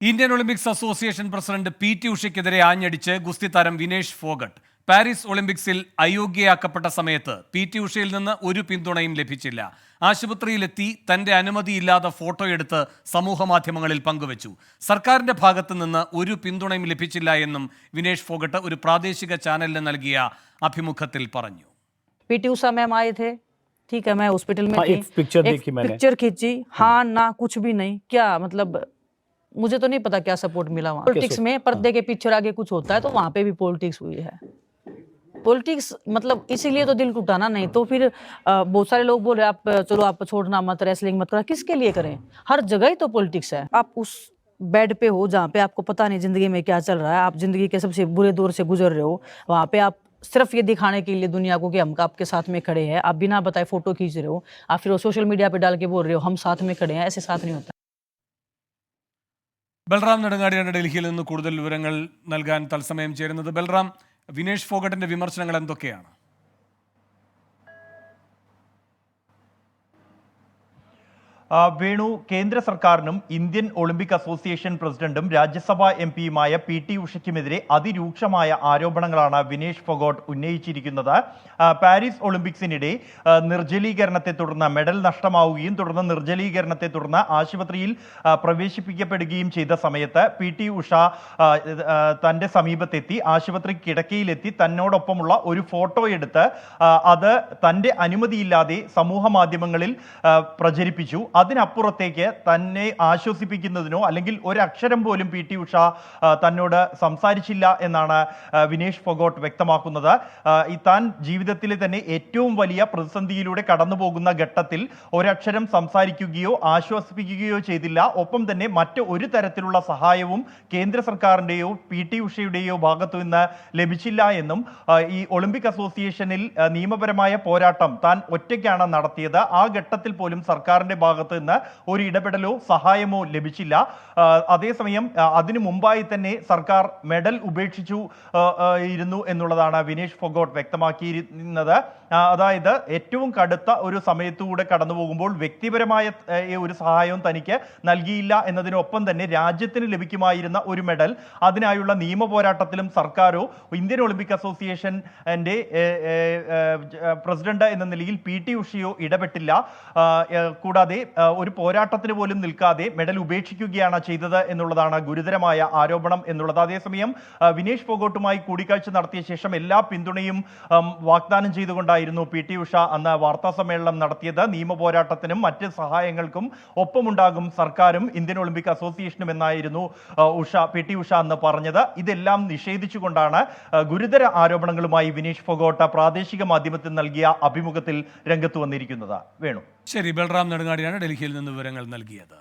Indian Olympics Association president P T ഉഷയ്ക്കെതിരെ ആഞ്ഞടിച്ച് ഗുസ്തി താരം വിനേഷ് ഫോഗട്ട് പാരീസ് ഒളിമ്പിക്സിൽ അയോഗ്യയാക്കപ്പെട്ട സമയത്ത് പി ടി ഉഷയിൽ നിന്ന് ഒരു പിന്തുണയും ലഭിച്ചില്ല ആശുപത്രിയിലെത്തി തന്റെ അനുമതിയില്ലാതെ ഫോട്ടോയെടുത്ത് സമൂഹ മാധ്യമങ്ങളിൽ പങ്കുവച്ചു സർക്കാരിന്റെ ഭാഗത്തു നിന്ന് ഒരു പിന്തുണയും ലഭിച്ചില്ല എന്നും വിനേഷ് ഫോഗട്ട് ഒരു പ്രാദേശിക ചാനലിന് നൽകിയ അഭിമുഖത്തിൽ പറഞ്ഞു पीटी उषा मैम आए थे ठीक है मैं हॉस्पिटल में हाँ, थी एक पिक्चर देखी मैंने। पिक्चर खींची हाँ ना कुछ भी नहीं क्या मतलब मुझे तो नहीं पता क्या सपोर्ट मिला वहाँ। पॉलिटिक्स में पर्दे के पीछे आगे कुछ होता है तो वहाँ पे भी पॉलिटिक्स हुई है। पॉलिटिक्स मतलब इसीलिए तो दिल टूटाना नहीं तो फिर बहुत सारे लोग बोल रहे आप चलो आप छोड़ना मत रेसलिंग मत करो। किसके लिए करें? हर जगह ही तो पॉलिटिक्स है। आप उस बेड पे हो जहाँ पे आपको पता नहीं ज़िंदगी में क्या चल रहा है। आप ज़िंदगी के सबसे बुरे दौर से गुजर रहे हो वहाँ पे आप सिर्फ़ ये दिखाने के लिए दुनिया को कि हम आपके साथ में खड़े हैं। आप बिना बताए फ़ोटो खींच रहे हो आप फिर वो सोशल मीडिया पे डाल के बोल रहे हो हम साथ में खड़े हैं ऐसे साथ नहीं होता। ബൽറാം നെടുങ്ങാടിയാണ് ഡൽഹിയിൽ നിന്ന് കൂടുതൽ വിവരങ്ങൾ നൽകാൻ തത്സമയം ചേരുന്നത് ബൽറാം വിനേഷ് ഫോഗട്ടിന്റെ വിമർശനങ്ങൾ എന്തൊക്കെയാണ്? വേണു കേന്ദ്ര സർക്കാരിനും ഇന്ത്യൻ ഒളിമ്പിക് അസോസിയേഷൻ പ്രസിഡന്റും രാജ്യസഭാ എം പിയുമായ പി ടി ഉഷയ്ക്കുമെതിരെ അതിരൂക്ഷമായ ആരോപണങ്ങളാണ് വിനേഷ് ഫൊഗോട്ട് ഉന്നയിച്ചിരിക്കുന്നത്. പാരീസ് ഒളിമ്പിക്സിനിടെ നിർജലീകരണത്തെ തുടർന്ന് മെഡൽ നഷ്ടമാവുകയും തുടർന്ന് നിർജലീകരണത്തെ തുടർന്ന് ആശുപത്രിയിൽ പ്രവേശിപ്പിക്കപ്പെടുകയും ചെയ്ത സമയത്ത് പി ടി ഉഷ തന്റെ സമീപത്തെത്തി ആശുപത്രി കിടക്കയിലെത്തി തന്നോടൊപ്പമുള്ള ഒരു ഫോട്ടോ എടുത്ത് അത് തന്റെ അനുമതിയില്ലാതെ സമൂഹ മാധ്യമങ്ങളിൽ പ്രചരിപ്പിച്ചു. അതിനപ്പുറത്തേക്ക് തന്നെ ആശ്വസിപ്പിക്കുന്നതിനോ അല്ലെങ്കിൽ ഒരക്ഷരം പോലും പി ടി ഉഷ തന്നോട് സംസാരിച്ചില്ല എന്നാണ് വിനേഷ് ഫൊഗോട്ട് വ്യക്തമാക്കുന്നത്. ഈ താൻ ജീവിതത്തിലെ തന്നെ ഏറ്റവും വലിയ പ്രതിസന്ധിയിലൂടെ കടന്നു പോകുന്ന ഘട്ടത്തിൽ ഒരക്ഷരം സംസാരിക്കുകയോ ആശ്വസിപ്പിക്കുകയോ ചെയ്തില്ല. ഒപ്പം തന്നെ മറ്റ് ഒരു തരത്തിലുള്ള സഹായവും കേന്ദ്ര സർക്കാരിന്റെയോ പി ടി ഉഷയുടെയോ ഭാഗത്തു നിന്ന് ലഭിച്ചില്ല എന്നും ഈ ഒളിമ്പിക് അസോസിയേഷനിൽ നിയമപരമായ പോരാട്ടം താൻ ഒറ്റയ്ക്കാണ് നടത്തിയത്. ആ ഘട്ടത്തിൽ പോലും സർക്കാരിന്റെ ഭാഗത്ത് നിന്ന് ഒരു ഇടപെടലോ സഹായമോ ലഭിച്ചില്ല. അതേസമയം അതിനു മുമ്പായി തന്നെ സർക്കാർ മെഡൽ ഉപേക്ഷിച്ചു ഇരുന്നു എന്നുള്ളതാണ് വിനേഷ് ഫൊഗോട്ട് വ്യക്തമാക്കിയിരുന്നത്. അതായത് ഏറ്റവും കടുത്ത ഒരു സമയത്തൂടെ കടന്നു പോകുമ്പോൾ വ്യക്തിപരമായ ഒരു സഹായവും തനിക്ക് നൽകിയില്ല എന്നതിനൊപ്പം തന്നെ രാജ്യത്തിന് ലഭിക്കുമായിരുന്ന ഒരു മെഡൽ. അതിനായുള്ള നിയമ പോരാട്ടത്തിലും സർക്കാരോ ഇന്ത്യൻ ഒളിമ്പിക് അസോസിയേഷൻ പ്രസിഡന്റ് എന്ന നിലയിൽ പി ടി ഉഷയോ ഇടപെട്ടില്ല. കൂടാതെ ഒരു പോരാട്ടത്തിന് പോലും നിൽക്കാതെ മെഡൽ ഉപേക്ഷിക്കുകയാണ് ചെയ്തത് എന്നുള്ളതാണ് ഗുരുതരമായ ആരോപണം എന്നുള്ളത്. അതേസമയം വിനേഷ് ഫോഗോട്ടുമായി കൂടിക്കാഴ്ച നടത്തിയ ശേഷം എല്ലാ പിന്തുണയും വാഗ്ദാനം ചെയ്തുകൊണ്ടായിരുന്നു പി ടി ഉഷ അന്ന് വാർത്താ സമ്മേളനം നടത്തിയത്. നിയമ പോരാട്ടത്തിനും മറ്റ് സഹായങ്ങൾക്കും ഒപ്പമുണ്ടാകും സർക്കാരും ഇന്ത്യൻ ഒളിമ്പിക് അസോസിയേഷനും എന്നായിരുന്നു ഉഷ പി ടി ഉഷ അന്ന് പറഞ്ഞത്. ഇതെല്ലാം നിഷേധിച്ചുകൊണ്ടാണ് ഗുരുതര ആരോപണങ്ങളുമായി വിനേഷ് ഫൊഗോട്ട പ്രാദേശിക മാധ്യമത്തിൽ നൽകിയ അഭിമുഖത്തിൽ രംഗത്ത് വന്നിരിക്കുന്നത്. വേണു. ശരി ബൽറാം നെടുങ്ങാടിയാണ് ഡൽഹിയിൽ നിന്ന് വിവരങ്ങൾ നൽകിയത്.